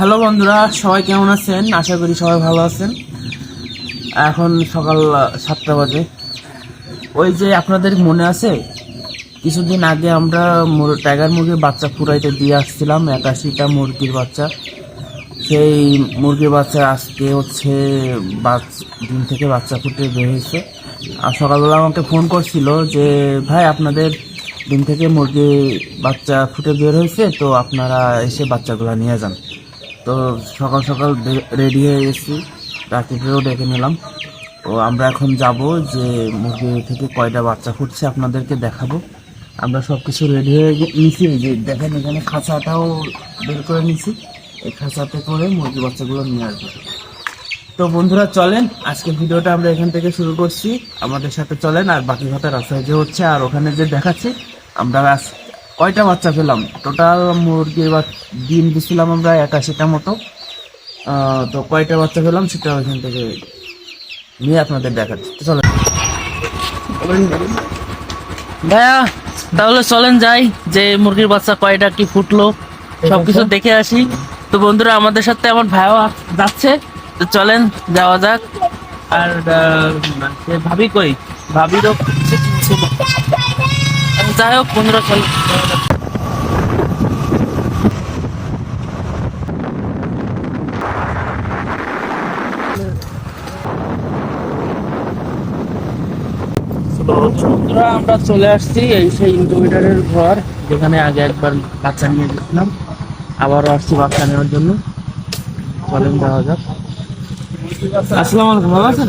Hello বন্ধুরা, সবাই কেমন আছেন? আশা করি সবাই ভালো আছেন। এখন সকাল সাতটা বাজে। ওই যে আপনাদের মনে আছে, কিছুদিন আগে আমরা মুর- টাইগার মুরগির বাচ্চা ফুরাইতে দিয়ে আসছিলাম, একাশিটা মুরগির বাচ্চা। সেই মুরগির বাচ্চা আজকে হচ্ছে বাচ- ডিম থেকে বাচ্চা ফুটে বের হয়েছে। আর সকালবেলা আমাকে ফোন করছিল যে, ভাই, আপনাদের দিন থেকে মুরগি বাচ্চা ফুটে বের হয়েছে, তো আপনারা এসে বাচ্চাগুলো নিয়ে যান। তো সকাল সকাল রেডি হয়ে গেছি। রাকিবকেও ডেকে নিলাম। তো আমরা এখন যাব যে মুরগি থেকে কয়টা বাচ্চা ফুটছে আপনাদেরকে দেখাবো। আমরা সব কিছু রেডি হয়ে নিছি যে দেখেন এখানে খাঁচাটাও বের করে নিছি। এই খাঁচাতে করে মুরগি বাচ্চাগুলো নিয়ে আসব। তো বন্ধুরা, চলেন আজকে ভিডিওটা আমরা এখান থেকে শুরু করছি। আমাদের সাথে চলেন, আর বাকি কথা রাস্তায় যে হচ্ছে, আর ওখানে যে দেখাচ্ছি, আমরা কয়টা বাচ্চা পেলাম? টোটাল মুরগির বা ডিম দিছিলাম আমরা একাশিটা মতো। তো কয়টা বাচ্চা পেলাম সেটা ওইখান থেকে নিয়ে আপনাদের দেখাচ্ছি। চলেন। ভাইয়া, তাহলে চলেন যাই, যে মুরগির বাচ্চা কয়টা, কি ফুটলো, সবকিছু দেখে আসি। তো বন্ধুরা, আমাদের সাথে আমার ভাইও যাচ্ছে। তো চলেন, যাওয়া যাক। আর ভাবি কই? ভাবিরও কিছু। যাই হোক চল। যাওয়া বন্ধুরা, আমরা চলে আসছি এই সেই ইনকিউবেটারের ঘর, যেখানে আগে একবার বাচ্চা নিয়ে গেছিলাম। আবারও আসছি বাচ্চা নেওয়ার জন্য। চলেন যাওয়া যাক। আসসালামু আলাইকুম, ভালো আছেন?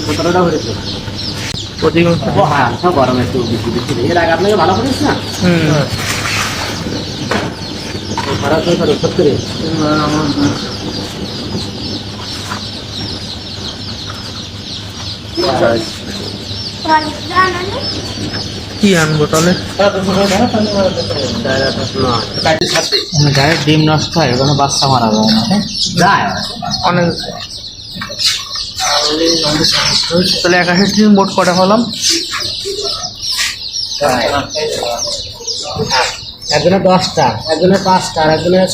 ওগুলো ডিম নষ্ট হয়ে হুয়া কি আনব তাহলে? গায়ের ডিম নষ্ট হয় ওখানে বাচ্চা মারা যায় না যায় অনেক তাহলে একাশি ডিম মোট কটা হলাম? একজনে দশটা একজনে পাঁচটা আর একজনের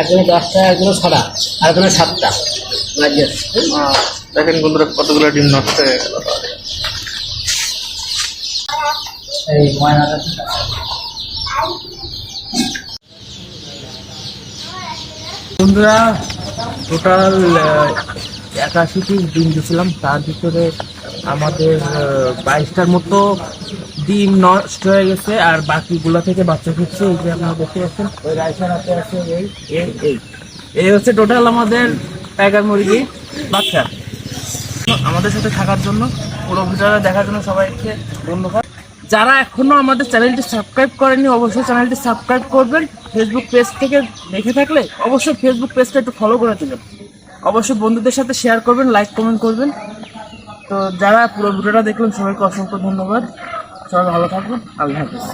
একজনের দশটা একজনের ছটা আর একজনের সাতটা। দেখেন বন্ধুরা কতগুলো ডিম নষ্ট হয়ে গেল। এই ময়নাটা বন্ধুরা টোটাল একাশি পিস ডিম দিয়েছিলাম, তার ভিতরে আমাদের বাইশটার মতো ডিম নষ্ট হয়ে গেছে, আর বাকিগুলো থেকে বাচ্চা ফুটছে এই যে আপনারা দেখতে পাচ্ছেন ওই রাইসার হাতে আছে এই এই এই। হচ্ছে টোটাল আমাদের টাইগার মুরগি, বাচ্চা। আমাদের সাথে থাকার জন্য পুরো ভিডিওটা দেখার জন্য সবাইকে ধন্যবাদ। যারা এখনও আমাদের চ্যানেলটি সাবস্ক্রাইব করেনি অবশ্যই চ্যানেলটি সাবস্ক্রাইব করবেন। ফেসবুক পেজ থেকে দেখে থাকলে অবশ্যই ফেসবুক পেজটা একটু ফলো করে দেবেন। অবশ্যই বন্ধুদের সাথে শেয়ার করবেন লাইক কমেন্ট করবেন। তো যারা পুরো ভিডিওটা দেখলেন, সবাইকে অসংখ্য ধন্যবাদ। সবাই ভালো থাকুন, আল্লাহ হাফিজ।